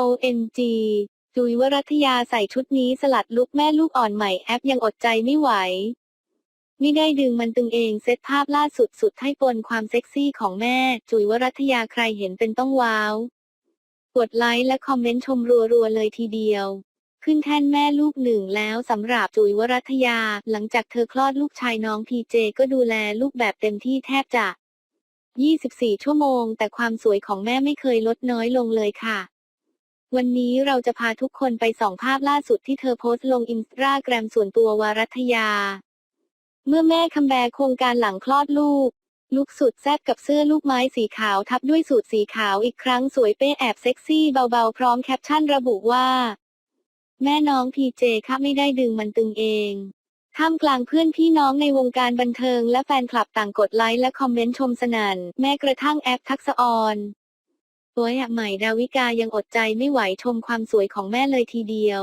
OMG จุยวรัตยาใส่ชุดนี้สลัดลุกแม่ลูกอ่อนใหม่แอปยังอดใจไม่ไหวไม่ได้ดึงมันตึงเองเซตภาพล่าสุดสุดให้ปนความเซ็กซี่ของแม่ จุยวรัตยาใครเห็นเป็นต้องว้าว กดไลค์และคอมเมนต์ชมรัวๆเลยทีเดียว ขึ้นแท่นแม่ลูกหนึ่งแล้วสำหรับจุยวรัตยา หลังจากเธอคลอดลูกชายน้องพีเจก็ดูแลลูกแบบเต็มที่แทบจะ 24 ชั่วโมง แต่ความสวยของแม่ไม่เคยลดน้อยลงเลยค่ะ วันนี้เราจะพาทุกคนไปส่องภาพล่าสุดที่เธอโพสต์ลงอินสตาแกรมส่วนตัววารัตยา เมื่อแม่คัมแบร์โครงการหลังคลอดลูก ลุกสุดแซ่บกับเสื้อลูกไม้สีขาวทับด้วยสูทสีขาวอีกครั้งสวยเป้แอบเซ็กซี่เบาๆ พร้อมแคปชั่นระบุว่า แม่น้องพีเจค่ะไม่ได้ดึงมันตึงเองท่ามกลางเพื่อนพี่น้องในวงการบันเทิงและแฟนคลับต่างกดไลค์และคอมเมนต์ชมสนั่นแม้กระทั่งแอปทักษออน ตัวใหม่ดาวิกายังอดใจไม่ไหวชมความสวยของแม่เลยทีเดียว